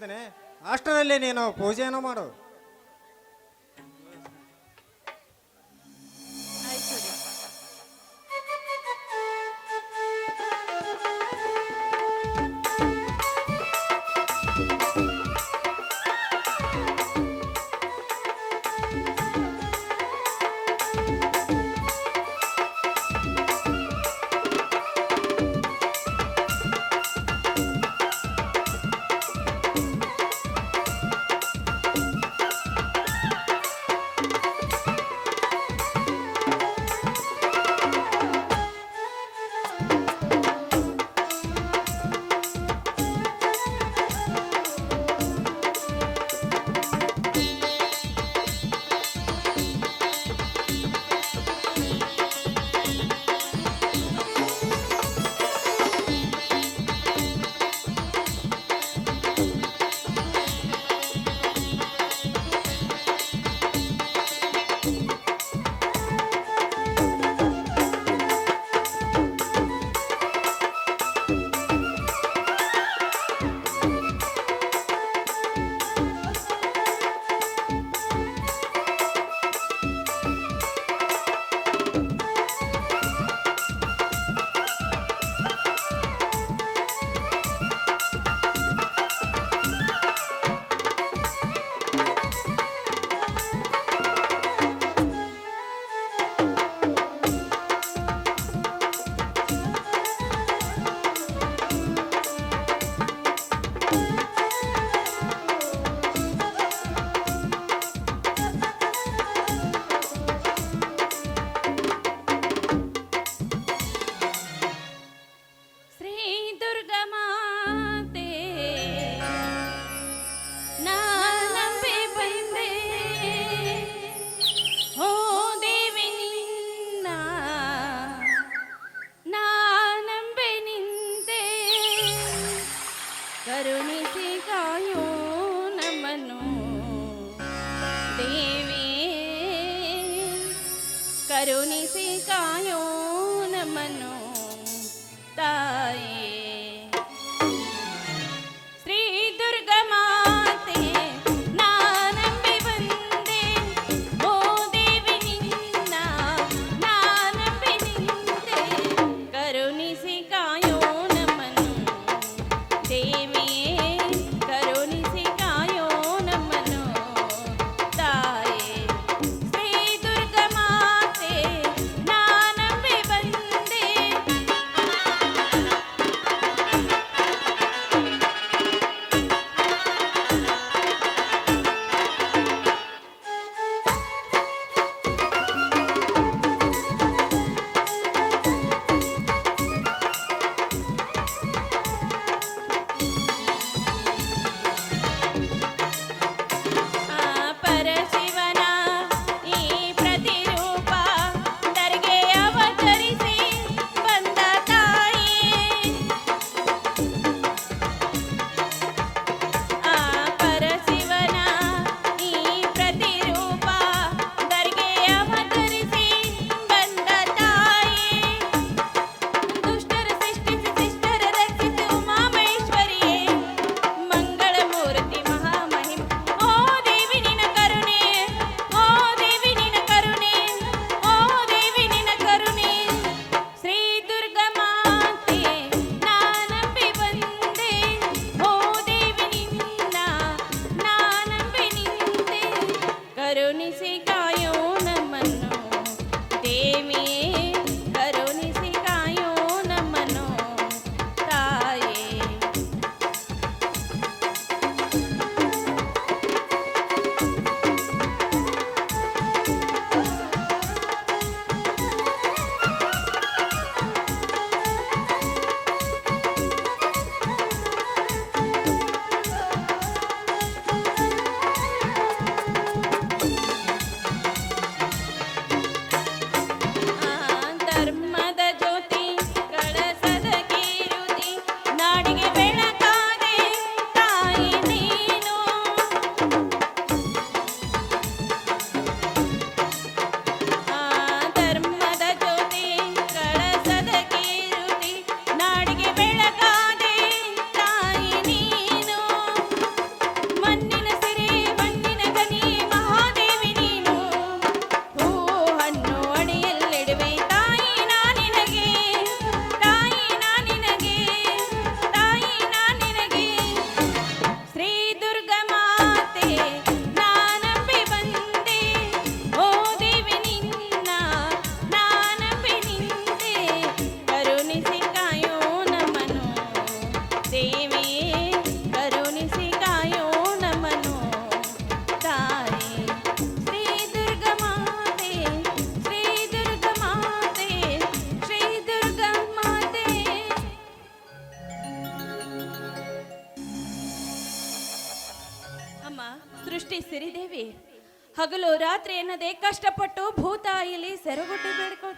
ಹೇಳ್ತೇನೆ. ಅಷ್ಟರಲ್ಲಿ ನೀನು ಪೂಜೆಯನ್ನು ಮಾಡು.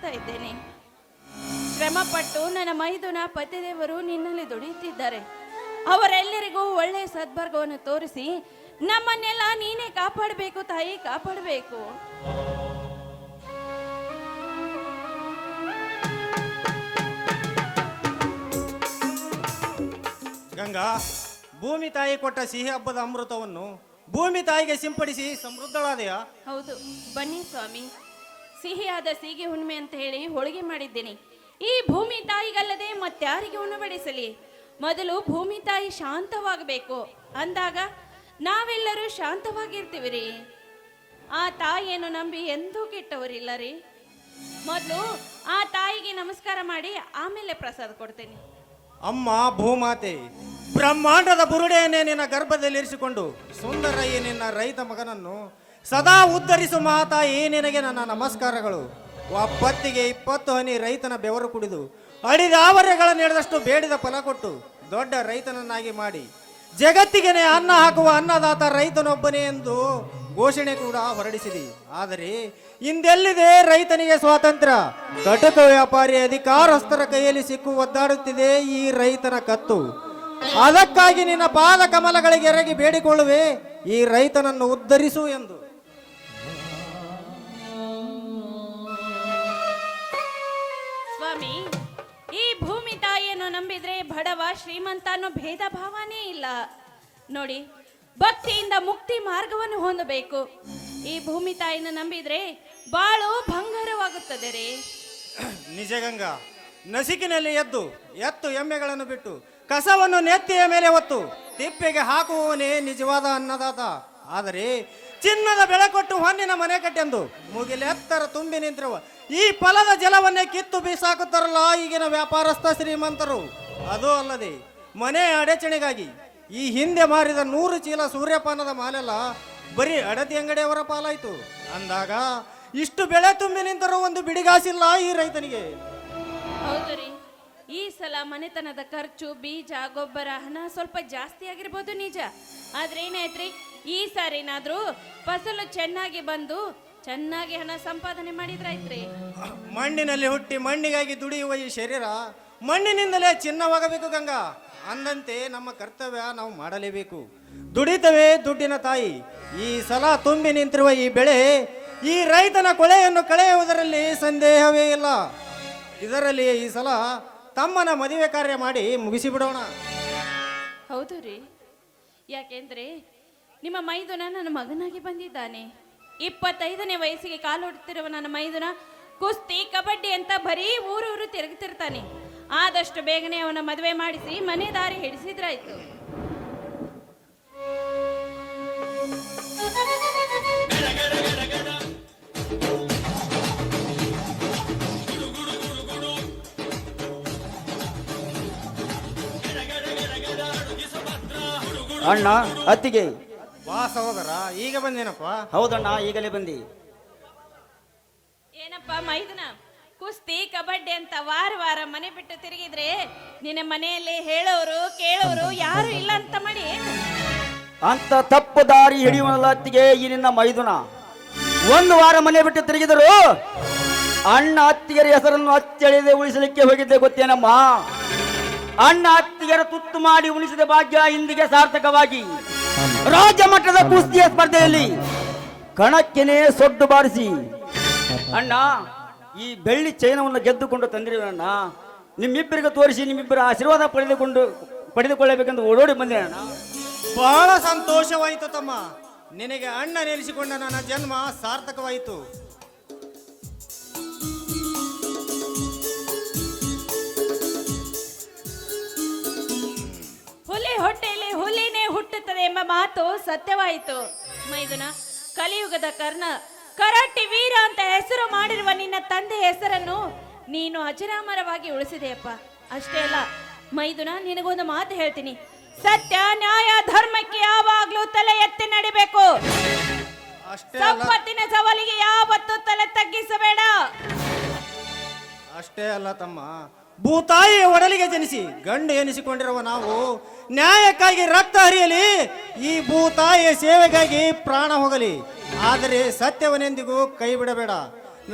ಇದ್ದೇನೆ. ಶ್ರಮಪಟ್ಟು ನನ್ನ ಮೈದುನ ಪತಿದೇವರು ನಿನ್ನಲ್ಲಿ ದುಡಿಯುತ್ತಿದ್ದಾರೆ. ಅವರೆಲ್ಲರಿಗೂ ಒಳ್ಳೆಯ ಸದ್ಭರ್ಗವನ್ನು ತೋರಿಸಿ ನಮ್ಮನ್ನೆಲ್ಲ ನೀನೇ ಕಾಪಾಡಬೇಕು ತಾಯಿ ಕಾಪಾಡಬೇಕು. ಗಂಗಾ ಭೂಮಿ ತಾಯಿ ಕೊಟ್ಟ ಸಿಹಿ ಹಬ್ಬದ ಅಮೃತವನ್ನು ಭೂಮಿ ತಾಯಿಗೆ ಸಿಂಪಡಿಸಿ ಸಮೃದ್ಧಳಾದೆಯಾ? ಹೌದು. ಬನ್ನಿ ಸ್ವಾಮಿ. ಸಿಹಿಯಾದ ಸೀಗೆ ಹುಣ್ಣಿಮೆ ಅಂತ ಹೇಳಿ ಹೋಳಿಗೆ ಮಾಡಿದ್ದೇನೆ. ಈ ಭೂಮಿ ತಾಯಿಗಲ್ಲದೆ ಮತ್ತಾರಿಗೆ ಉಣಬಡಿಸಲಿ. ಮೊದಲು ಭೂಮಿ ತಾಯಿ ಶಾಂತವಾಗಬೇಕು. ಅಂದಾಗ ನಾವೆಲ್ಲರೂ ಶಾಂತವಾಗಿರ್ತೀವಿ ರೀ ಆ ತಾಯಿಯನ್ನು ನಂಬಿ ಎಂದೂ ಕೆಟ್ಟವರಿಲ್ಲ ರೀ ಮೊದಲು ಆ ತಾಯಿಗೆ ನಮಸ್ಕಾರ ಮಾಡಿ ಆಮೇಲೆ ಪ್ರಸಾದ ಕೊಡ್ತೇನೆ. ಅಮ್ಮ ಭೂಮಾತೆ, ಬ್ರಹ್ಮಾಂಡದ ಬುರುಡೆಯನ್ನೇ ನಿನ್ನ ಗರ್ಭದಲ್ಲಿ ಇರಿಸಿಕೊಂಡು ಸುಂದರಯ್ಯ ನಿನ್ನ ರೈತ ಮಗನನ್ನು ಸದಾ ಉದ್ಧರಿಸು ಏ ನಿನಗೆ ನನ್ನ ನಮಸ್ಕಾರಗಳು. ಒಪ್ಪತ್ತಿಗೆ ಇಪ್ಪತ್ತು ಹನಿ ರೈತನ ಬೆವರು ಕುಡಿದು, ಅಡಿದ ಆವರೆಗಳ ನಡೆದಷ್ಟು ಬೇಡಿದ ಫಲ ಕೊಟ್ಟು, ದೊಡ್ಡ ರೈತನನ್ನಾಗಿ ಮಾಡಿ. ಜಗತ್ತಿಗೆನೆ ಅನ್ನ ಹಾಕುವ ಅನ್ನದಾತ ರೈತನೊಬ್ಬನೇ ಎಂದು ಘೋಷಣೆ ಕೂಡ ಹೊರಡಿಸಿದೆ. ಆದರೆ, ಇಂದೆಲ್ಲಿದೆ ರೈತನಿಗೆ ಸ್ವಾತಂತ್ರ್ಯ? ಘಟಕ ವ್ಯಾಪಾರಿ ಅಧಿಕಾರಸ್ಥರ ಕೈಯಲ್ಲಿ ಸಿಕ್ಕು ಒದ್ದಾಡುತ್ತಿದೆ ಈ ರೈತನ ಕತ್ತು. ಅದಕ್ಕಾಗಿ ನಿನ್ನ ಪಾದ ಕಮಲಗಳಿಗೆ ಎರಗಿ ಬೇಡಿಕೊಳ್ಳುವೆ, ಈ ರೈತನನ್ನು ಉದ್ಧರಿಸು ಎಂದು. ತಾಯಿಯನ್ನು ನಂಬಿದ್ರೆ ಬಡವ ಶ್ರೀಮಂತ ಅನ್ನೋ ಭೇದ ಭಾವನೇ ಇಲ್ಲ. ನೋಡಿ, ಭಕ್ತಿಯಿಂದ ಮುಕ್ತಿ ಮಾರ್ಗವನ್ನು ಹೊಂದಬೇಕು. ಈ ಭೂಮಿ ತಾಯಿನ ನಂಬಿದ್ರೆ ಬಾಳು ಬಂಗಾರವಾಗುತ್ತದೆ ರೀ. ನಿಜ ಗಂಗಾ, ನಸಿಕಿನಲ್ಲಿ ಎದ್ದು, ಎತ್ತು ಎಮ್ಮೆಗಳನ್ನು ಬಿಟ್ಟು, ಕಸವನ್ನು ನೆತ್ತಿಯ ಮೇಲೆ ಹೊತ್ತು ತಿಪ್ಪೆಗೆ ಹಾಕುವವನೇ ನಿಜವಾದ ಅನ್ನದಾತ. ಆದರೆ, ಚಿನ್ನದ ಬೆಳೆ ಕೊಟ್ಟು ಹೊನ್ನಿನ ಮನೆ ಕಟ್ಟೆಂದು ಮುಗಿಲೆತ್ತರ ತುಂಬಿ ನಿಂತಿರುವ ಈ ಫಲದ ಜಲವನ್ನೇ ಕಿತ್ತು ಬೀಸಾಕುತ್ತಾರಲ್ಲ ಈಗಿನ ವ್ಯಾಪಾರಸ್ಥ ಶ್ರೀಮಂತರು? ಅದು ಅಲ್ಲದೆ ಮನೆ ಅಡಚಣೆಗಾಗಿ ಈ ಹಿಂದೆ ಮಾರಿದ ನೂರು ಚೀಲ ಸೂರ್ಯಪಾನದ ಮಾಲೆಲ್ಲ ಬರೀ ಅಡತಿ ಅಂಗಡಿಯವರ ಪಾಲಾಯಿತು. ಅಂದಾಗ ಇಷ್ಟು ಬೆಳೆ ತುಂಬಿ ನಿಂತರೂ ಒಂದು ಬಿಡಿಗಾಸಿಲ್ಲ ಈ ರೈತನಿಗೆ. ಹೌದು ಈ ಸಲ ಮನೆತನದ ಖರ್ಚು, ಬೀಜ, ಗೊಬ್ಬರ, ಹಣ ಸ್ವಲ್ಪ ಜಾಸ್ತಿ ಆಗಿರ್ಬೋದು ನಿಜ. ಆದ್ರೆ ಏನಾಯ್ತ್ರಿ? ಈ ಸಾರಿನಾದ್ರೂ ಫಸಲು ಚೆನ್ನಾಗಿ ಬಂದು ಚೆನ್ನಾಗಿ ಹಣ ಸಂಪಾದನೆ ಮಾಡಿದ್ರಾಯ್ತ್ರಿ. ಮಣ್ಣಿನಲ್ಲಿ ಹುಟ್ಟಿ ಮಣ್ಣಿಗಾಗಿ ದುಡಿಯುವ ಈ ಶರೀರ ಮಣ್ಣಿನಿಂದಲೇ ಚಿನ್ನವಾಗಬೇಕು ಗಂಗಾ. ಅಂದಂತೆ ನಮ್ಮ ಕರ್ತವ್ಯ ನಾವು ಮಾಡಲೇಬೇಕು. ದುಡಿತವೇ ದುಡ್ಡಿನ ತಾಯಿ. ಈ ಸಲ ತುಂಬಿ ನಿಂತಿರುವ ಈ ಬೆಳೆ ಈ ರೈತನ ಕೊಳೆಯನ್ನು ಕಳೆಯುವುದರಲ್ಲಿ ಸಂದೇಹವೇ ಇಲ್ಲ. ಇದರಲ್ಲಿ ಈ ಸಲ ತಮ್ಮನ ಮದುವೆ ಕಾರ್ಯ ಮಾಡಿ ಮುಗಿಸಿಬಿಡೋಣ. ಹೌದು ರೀ. ಯಾಕೆಂದ್ರೆ ನಿಮ್ಮ ಮೈದುನ ನನ್ನ ಮಗನಾಗಿ ಬಂದಿದ್ದಾನೆ. ಇಪ್ಪತ್ತೈದನೇ ವಯಸ್ಸಿಗೆ ಕಾಲೊಡ್ತಿರುವ ನನ್ನ ಮೈದುನ, ಕುಸ್ತಿ, ಕಬಡ್ಡಿ ಅಂತ ಬರೀ ಊರೂರು ತಿರುಗುತ್ತಿರ್ತಾನೆ ಆದಷ್ಟು ಬೇಗನೆ ಅವನ ಮದುವೆ ಮಾಡಿಸಿ ಮನೆ ದಾರಿ ಹಿಡಿಸಿದ್ರಾಯ್ತು. ಅಣ್ಣ, ಅತ್ತಿಗೆ. ಬಾ ಸಹೋದರ ಈಗ ಬಂದೇನಪ್ಪ? ಹೌದಣ್ಣ ಈಗಲೇ ಬಂದಿ. ಏನಪ್ಪ ಮೈದನ? ಕುಸ್ತಿ ಕಬಡ್ಡಿ ಅಂತ ವಾರ ವಾರ ಮನೆ ಬಿಟ್ಟು ತಿರುಗಿದ್ರೆ ನಿನ್ನ ಮನೆಯಲ್ಲಿ ಹೇಳೋರು ಕೇಳೋರು ಯಾರು ಇಲ್ಲ ಅಂತ ಮಾಡಿ ಅಂತ ತಪ್ಪು ದಾರಿ ಹಿಡಿಯುವಲ್ಲ ಅತ್ತಿಗೆ ಈ ನಿನ್ನ ಮೈದುನ. ಒಂದು ವಾರ ಮನೆ ಬಿಟ್ಟು ತಿರುಗಿದರು ಅಣ್ಣ ಅತ್ತಿಗೆರ ಹೆಸರನ್ನು ಅಚ್ಚಳಿದೆ ಉಳಿಸಲಿಕ್ಕೆ ಹೋಗಿದ್ದೆ ಗೊತ್ತೇನಮ್ಮ? ಅಣ್ಣ ಅತ್ತಿಗೆರ ತುತ್ತು ಮಾಡಿ ಉಳಿಸಿದ ಭಾಗ್ಯ ಇಂದಿಗೆ ಸಾರ್ಥಕವಾಗಿ. ರಾಜ್ಯ ಮಟ್ಟದ ಕುಸ್ತಿಯ ಸ್ಪರ್ಧೆಯಲ್ಲಿ ಕಣಕ್ಕೆನೇ ಸೊಡ್ಡು ಬಾರಿಸಿ. ಅಣ್ಣ, ಈ ಬೆಳ್ಳಿ ಚೈನವನ್ನು ಗೆದ್ದುಕೊಂಡು ತಂದಿರುವಣ್ಣ ನಿಮ್ಮಿಬ್ಬರಿಗೆ ತೋರಿಸಿ ನಿಮ್ಮಿಬ್ಬರ ಆಶೀರ್ವಾದ ಪಡೆದುಕೊಂಡು, ಪಡೆದುಕೊಳ್ಳಬೇಕೆಂದು ಓಡೋಡಿ ಬಂದೆ ಅಣ್ಣ. ಬಹಳ ಸಂತೋಷವಾಯಿತು ತಮ್ಮ. ನಿನಗೆ ಅಣ್ಣ ನೆನೆಸಿಕೊಂಡ ನನ್ನ ಜನ್ಮ ಸಾರ್ಥಕವಾಯಿತು. ಸತ್ಯವಾಯಿತು. ಮೈದುನ ಕಲಿಯುಗದ ಕರ್ಣ ಕರಾಟಿ ವೀರ ಅಂತ ಹೆಸರು ಮಾಡಿರುವ ನಿನ್ನ ತಂದೆ ಹೆಸರನ್ನು ನೀನು ಅಜರಾಮರವಾಗಿ ಉಳಿಸಿದೆಯಪ್ಪ. ಅಷ್ಟೇ ಅಲ್ಲ ಮೈದುನ ನಿನಗೊಂದು ಮಾತು ಹೇಳ್ತೀನಿ. ಸತ್ಯ ನ್ಯಾಯ ಧರ್ಮಕ್ಕೆ ಯಾವಾಗ್ಲೂ ತಲೆ ಎತ್ತಿ ನಡಿಬೇಕು. ಸಂಪತ್ತಿನ ಸವಾಲಿಗೆ ಯಾವತ್ತೂ ತಲೆ ತಗ್ಗಿಸಬೇಡ. ಅಷ್ಟೇ ಅಲ್ಲ ತಮ್ಮ. ಭೂತಾಯಿಯ ಒಡಲಿಗೆ ಜನಿಸಿ ಗಂಡು ಎನಿಸಿಕೊಂಡಿರುವ ನಾವು ನ್ಯಾಯಕ್ಕಾಗಿ ರಕ್ತ ಹರಿಯಲಿ, ಈ ಭೂತಾಯಿಯ ಸೇವೆಗಾಗಿ ಪ್ರಾಣ ಹೋಗಲಿ. ಆದರೆ ಸತ್ಯವನೆಂದಿಗೂ ಕೈ ಬಿಡಬೇಡ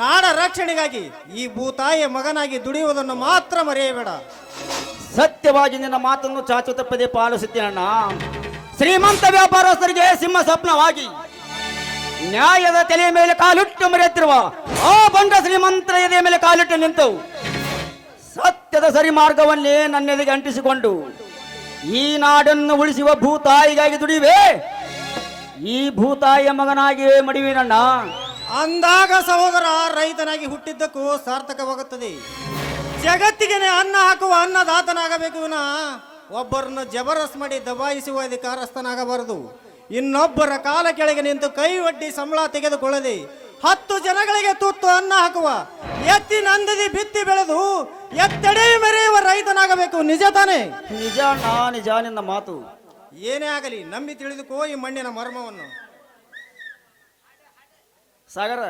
ನಾಡ ರಕ್ಷಣೆಗಾಗಿ ಈ ಭೂತಾಯಿಯ ಮಗನಾಗಿ ದುಡಿಯುವುದನ್ನು ಮಾತ್ರ ಮರೆಯಬೇಡ. ಸತ್ಯವಾಗಿ ನಿನ್ನ ಮಾತನ್ನು ಚಾಚು ತಪ್ಪದೆ ಪಾಲಿಸುತ್ತೇನಣ್ಣ ಶ್ರೀಮಂತ ವ್ಯಾಪಾರಸ್ಥರಿಗೆ ಸಿಂಹ ಸ್ವಪ್ನವಾಗಿ ನ್ಯಾಯದ ತಲೆಯ ಮೇಲೆ ಕಾಲಿಟ್ಟು ಮರೆಯುತ್ತಿರುವ ಆ ಬಂಡ ಶ್ರೀಮಂತ ಎದೆಯ ಮೇಲೆ ಕಾಲಿಟ್ಟು ನಿಂತು ಸತ್ಯದ ಸರಿ ಮಾರ್ಗವನ್ನೇ ನನ್ನೆದೆಗೆ ಅಂಟಿಸಿಕೊಂಡು ಈ ನಾಡನ್ನು ಉಳಿಸುವ ಭೂತಾಯಿಗಾಗಿ ದುಡಿವೆ. ಈ ಭೂತಾಯಿಯ ಮಗನಾಗಿ ನನ್ನ. ಅಂದಾಗ ಸಹೋದರ ರೈತನಾಗಿ ಹುಟ್ಟಿದ್ದಕ್ಕೂ ಸಾರ್ಥಕವಾಗುತ್ತದೆ. ಜಗತ್ತಿಗೆ ಅನ್ನ ಹಾಕುವ ಅನ್ನದಾತನಾಗಬೇಕು ಒಬ್ಬರನ್ನು ಜಬರಸ್ ಮಾಡಿ ದಬಾಯಿಸುವ ಅಧಿಕಾರಸ್ಥನಾಗಬಾರದು. ಇನ್ನೊಬ್ಬರ ಕಾಲ ಕೆಳಗೆ ನಿಂತು ಕೈ ಒಡ್ಡಿ ಸಂಬಳ ತೆಗೆದುಕೊಳ್ಳದೆ ಹತ್ತು ಜನಗಳಿಗೆ ತುತ್ತು ಅನ್ನ ಹಾಕುವ ಎತ್ತಿ ನಂದದಿ ಬಿತ್ತಿ ಬೆಳೆದು ಎತ್ತಡೆ ಮೆರೆಯುವ ರೈತನಾಗಬೇಕು. ನಿಜ ತಾನೇ? ನಿಜ ನಾ ನಿಜ ನಿನ್ನ ಮಾತು. ಏನೇ ಆಗಲಿ ನಂಬಿ ತಿಳಿದುಕೋ ಈ ಮಣ್ಣಿನ ಮರ್ಮವನ್ನು. ಸಾಗರ.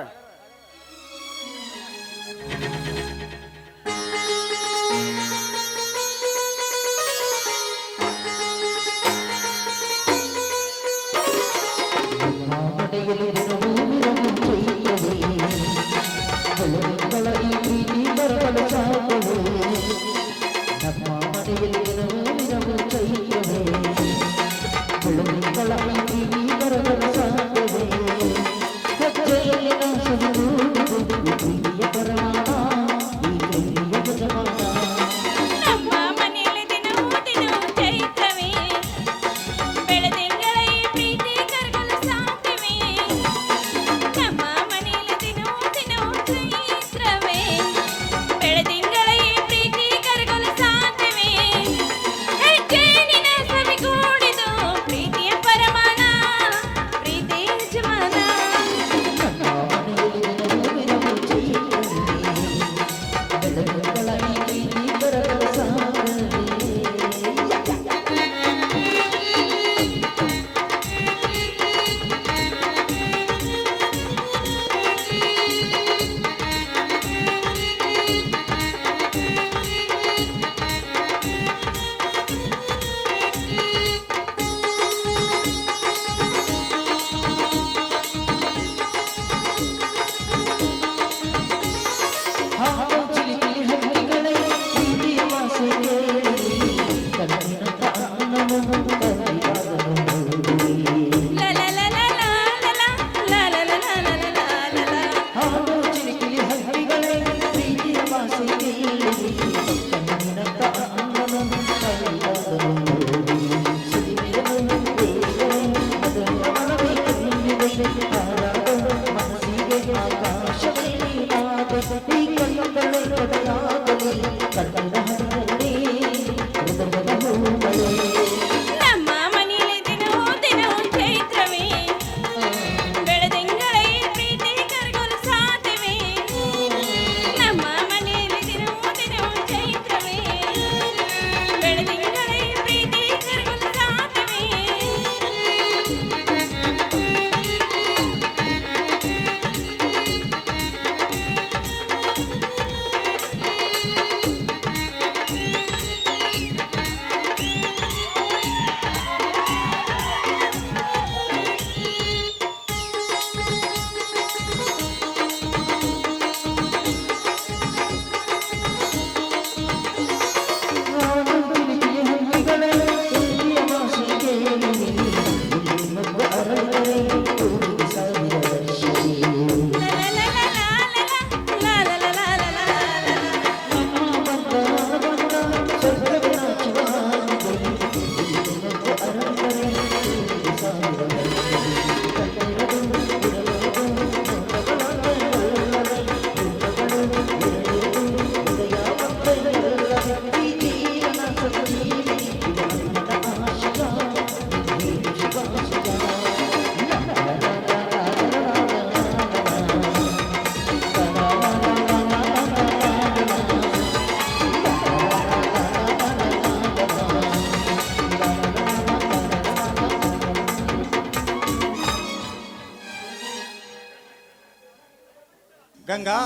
ಗಂಗಾ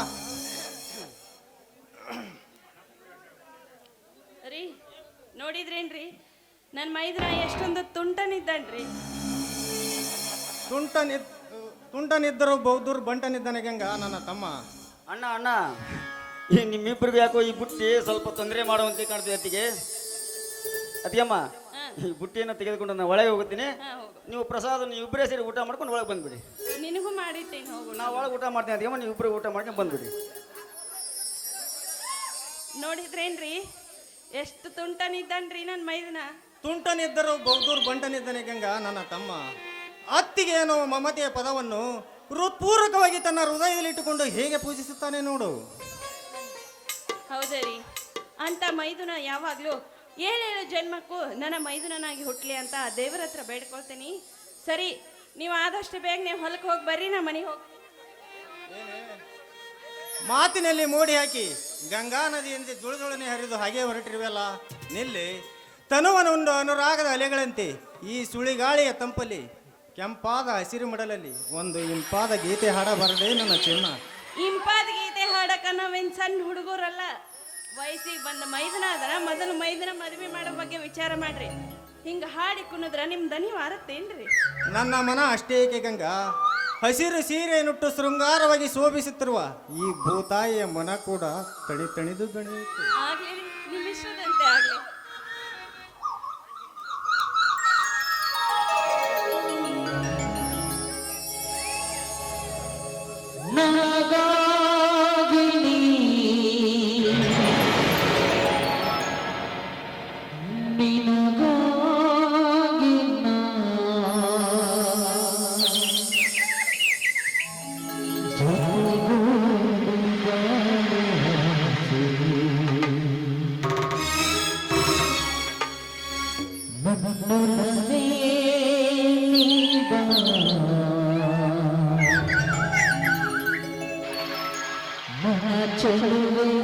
ರೀ ನೋಡಿದ್ರೇನ್ರಿ? ನನ್ನ ಮೈದ್ರ ಎಷ್ಟೊಂದು ತುಂಟನಿದ್ದಾನ್ರಿ. ತುಂಟನಿದ್ ತುಂಟನಿದ್ದರು ಬೌದ್ಧರು ಬಂಟನಿದ್ದನೆ ಗಂಗ ನನ್ನ ತಮ್ಮ? ಅಣ್ಣ ಅಣ್ಣ. ಈ ನಿಮ್ಮಿಬ್ಬರಿಗೂ ಯಾಕೋ ಈ ಬುಟ್ಟಿ ಸ್ವಲ್ಪ ತೊಂದರೆ ಮಾಡುವಂತೆ ಕಾಣ್ತದೆ ಅತ್ತಿಗೆ? ಅತ್ತಿಗೆಮ್ಮ ಈ ಬುಟ್ಟಿಯನ್ನು ತೆಗೆದುಕೊಂಡು ನಾನು ಒಳಗೆ ಹೋಗುತ್ತೀನಿ. ನೀವು ಪ್ರಸಾದ ನೀವು ಇಬ್ಬರೇ ಸೇರಿ ಊಟ ಮಾಡ್ಕೊಂಡು ಒಳಗೆ ಬಂದ್ಬಿಡಿ. ನಿನಗೂ ಮಾಡಿಟ್ಟೇನೆ ಹೋಗು. ನಾವು ಒಳಗೆ ಊಟ ಮಾಡ್ತೀನಿ ಅದೇ ನೀವು ಇಬ್ಬರು ಊಟ ಮಾಡ್ಕೊಂಡು ಬಂದ್ಬಿಡಿ. ನೋಡಿದ್ರೇನ್ರಿ ಎಷ್ಟು ತುಂಟನಿದ್ದಾನ್ರಿ ನನ್ನ ಮೈದನ. ತುಂಟನಿದ್ದರು ಬೌದ್ಧರು ಬಂಟನಿದ್ದನೆ ಗಂಗ ನನ್ನ ತಮ್ಮ. ಅತ್ತಿಗೆ ಅನ್ನೋ ಮಮತೆಯ ಪದವನ್ನು ಹೃತ್ಪೂರ್ವಕವಾಗಿ ತನ್ನ ಹೃದಯದಲ್ಲಿಟ್ಟುಕೊಂಡು ಹೇಗೆ ಪೂಜಿಸುತ್ತಾನೆ ನೋಡು. ಹೌದೇ ರೀ ಅಂತ ಮೈದುನ ಯಾವಾಗಲೂ ಏಳೇಳು ಜನ್ಮಕ್ಕೂ ನನ್ನ ಮೈದುನನಾಗಿ ಹುಟ್ಟಲಿ ಅಂತ ದೇವರ ಹತ್ರ ಬೇಡ್ಕೊಳ್ತೀನಿ. ಸರಿ ನೀವು ಆದಷ್ಟು ಬೇಗ ನೀವು ಹೊಲಕ್ಕೆ ಹೋಗಿ ಬರ್ರಿ ನಾ ಮನೆಗೆ ಹೋಗಿ ಮಾತಿನಲ್ಲಿ ಮೂಡಿ ಹಾಕಿ ಗಂಗಾ ನದಿಯಿಂದ ಜುಳುಜುಳನೆ ಹರಿದು ಹಾಗೆ ಹೊರಟಿರುವಲ್ಲ. ನಿಲ್ಲಿ ತನುವನುಂಡು ಅನುರಾಗದ ಅಲೆಗಳಂತೆ ಈ ಸುಳಿಗಾಳಿಯ ತಂಪಲ್ಲಿ ಕೆಂಪಾದ ಹಸಿರು ಮಡಲಲ್ಲಿ ಒಂದು ಇಂಪಾದ ಗೀತೆ ಹಾಡ ಬರದೇ ನನ್ನ ಚಿನ್ನ. ಇಂಪಾದ ಗೀತೆ ಹಾಡಕ ನಾವೇನ್ ಸಣ್ಣ ಹುಡುಗರಲ್ಲ. ವಯಸ್ಸಿಗೆ ಬಂದ ಮೈದನ ಅದರ ಮೊದಲು ಮೈದನ ಮದುವೆ ಮಾಡೋ ಬಗ್ಗೆ ವಿಚಾರ ಮಾಡ್ರಿ. ಹಿಂಗ ಹಾಡಿ ಕುಣಿದ್ರ ನಿಮ್ ದನಿ ವಾರತ್ತೇನ್ರಿ ನನ್ನ ಮನ ಅಷ್ಟೇಕೆ ಗಂಗಾ? ಹಸಿರು ಸೀರೆಯನ್ನುಟ್ಟು ಶೃಂಗಾರವಾಗಿ ಶೋಭಿಸುತ್ತಿರುವ ಈ ಭೂತಾಯಿಯ ಮನ ಕೂಡ ತಣಿ ತಣಿದು ಗಣಿಯುತ್ತೆ ಆಗ್ಲಿ ಸಿಹಿ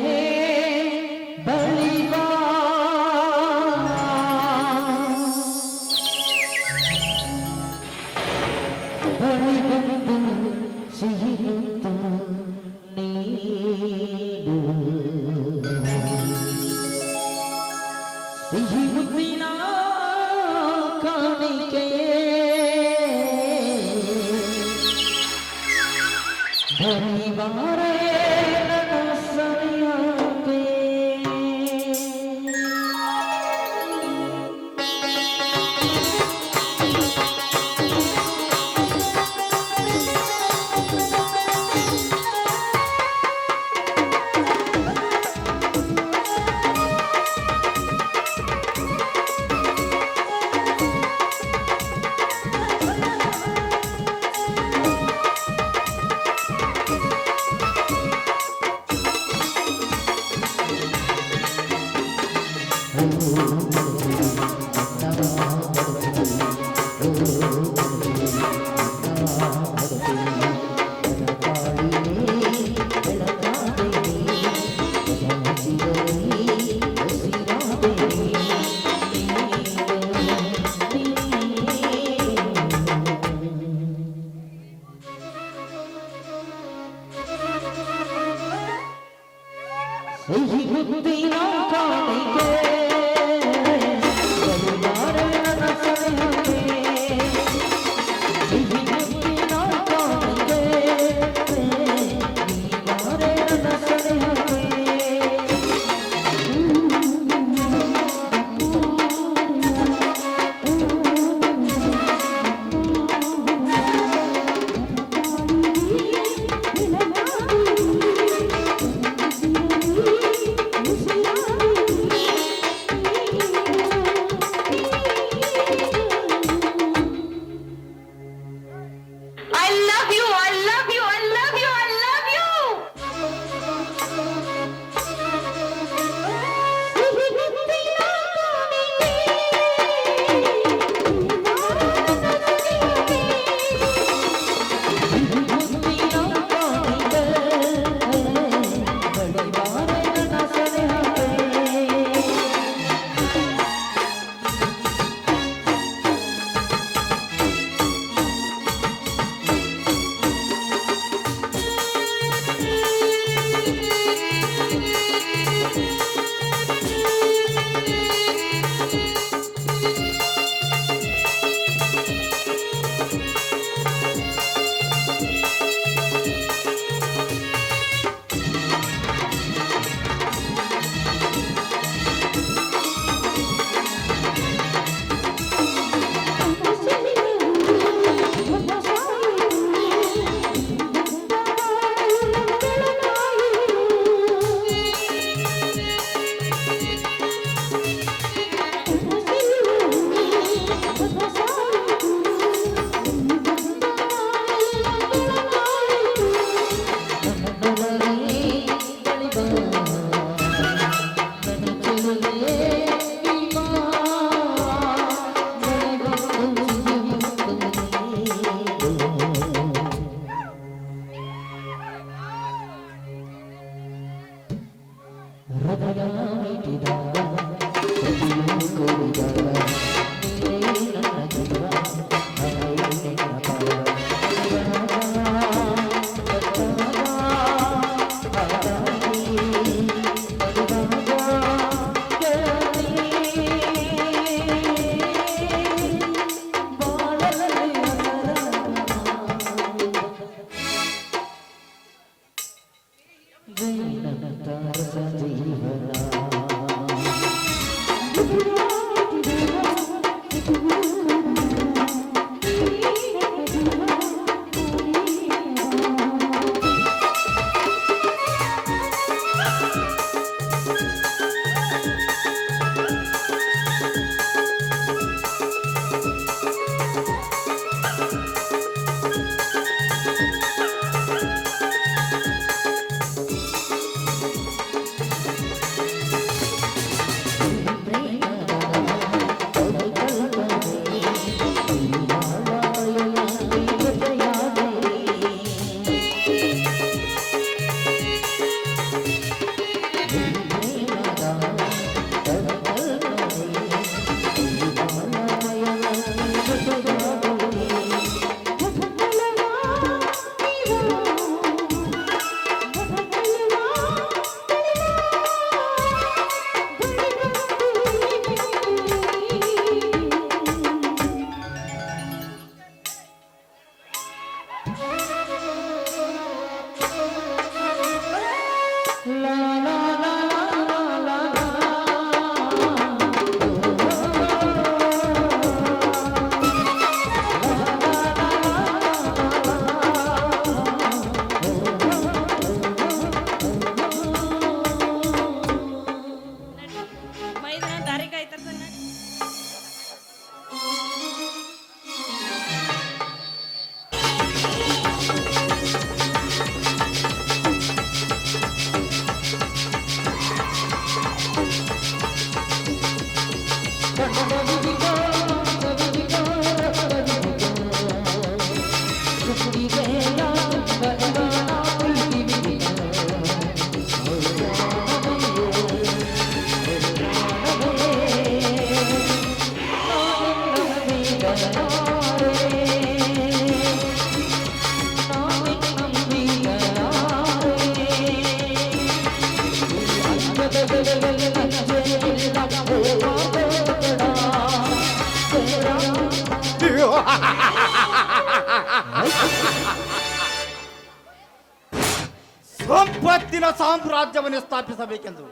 ಸಂಪತ್ತಿನ ಸಾಮ್ರಾಜ್ಯವನ್ನು ಸ್ಥಾಪಿಸಬೇಕೆಂದು.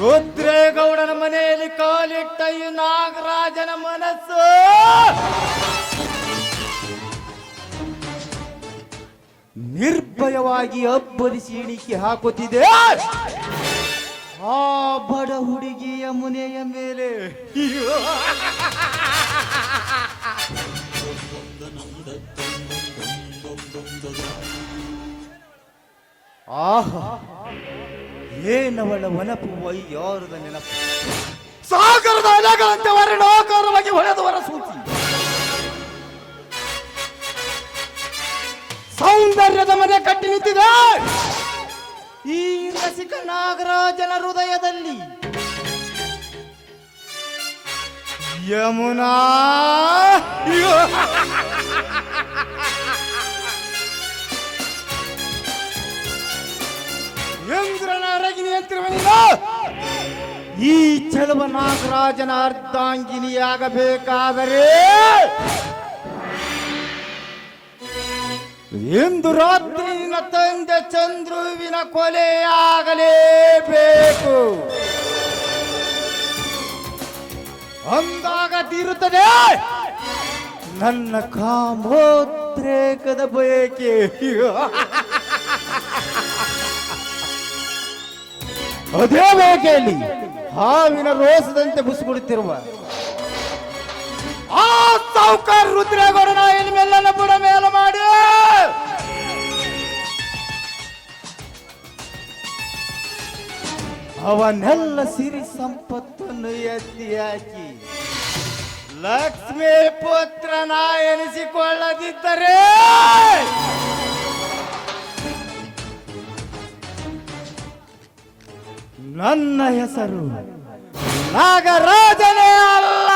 ರುದ್ರೇಗೌಡನ ಮನೆಯಲ್ಲಿ ಕಾಲಿಟ್ಟ ಈ ನಾಗರಾಜನ ಮನಸ್ಸು. ನಿರ್ಭಯವಾಗಿ ಅಬ್ಬರಿಸಿ ಇಣಿಕೆ ಹಾಕುತ್ತಿದೆ. ಆ ಬಡ ಹುಡುಗಿಯ ಮುನೆಯ ಮೇಲೆ. ಆಹಾ. ಏನವಳ ಒನಪು ವೈಯಾರದ ನೆನಪು? ಸಾಗರದ ಅಲೆಗಳಂತೆ ವರ್ಣಾಕಾರವಾಗಿ ಹೊಳೆದವರ ಸೂಚಿ ಸೌಂದರ್ಯದ ಮನೆ ಕಟ್ಟಿ ನಿಂತಿದೆ. ಈ ರಸಿಕ ನಾಗರಾಜನ ಹೃದಯದಲ್ಲಿ. ಯಮುನಾ ಯಂತ್ರವನಿಲ್ಲ ಈ ಚಲುವ ನಾಗರಾಜನ ಅರ್ಧಾಂಗಿನಿಯಾಗಬೇಕಾದರೆ ಇಂದು ರಾತ್ರಿ ತಂದೆ ಚಂದ್ರುವಿನ ಕೊಲೆಯಾಗಲೇಬೇಕು. ಅಂದಾಗ ತೀರುತ್ತದೆ ನನ್ನ ಕಾಮೋದ್ರೇಕದ ಬಯಕೆ. ಅದೇ ಬೇಕೆಯಲ್ಲಿ ಹಾವಿನ ರೋಸದಂತೆ ಬುಸುಗುಡುತ್ತಿರುವ ಆ ಸಾವುಕಾರ ರುದ್ರೇಗೌಡನ ಮೇಲನ್ನ ಬುಡ ಮೇಲೆ ಮಾಡಿ. ಅವನ್ನೆಲ್ಲ ಸಿರಿ ಸಂಪತ್ತನ್ನು ಎತ್ತಿ ಹಾಕಿ ಲಕ್ಷ್ಮೀ ಪುತ್ರನ ಎನಿಸಿಕೊಳ್ಳದಿದ್ದರೆ ನನ್ನ ಹೆಸರು ನಾಗರಾಜನೇ ಅಲ್ಲ.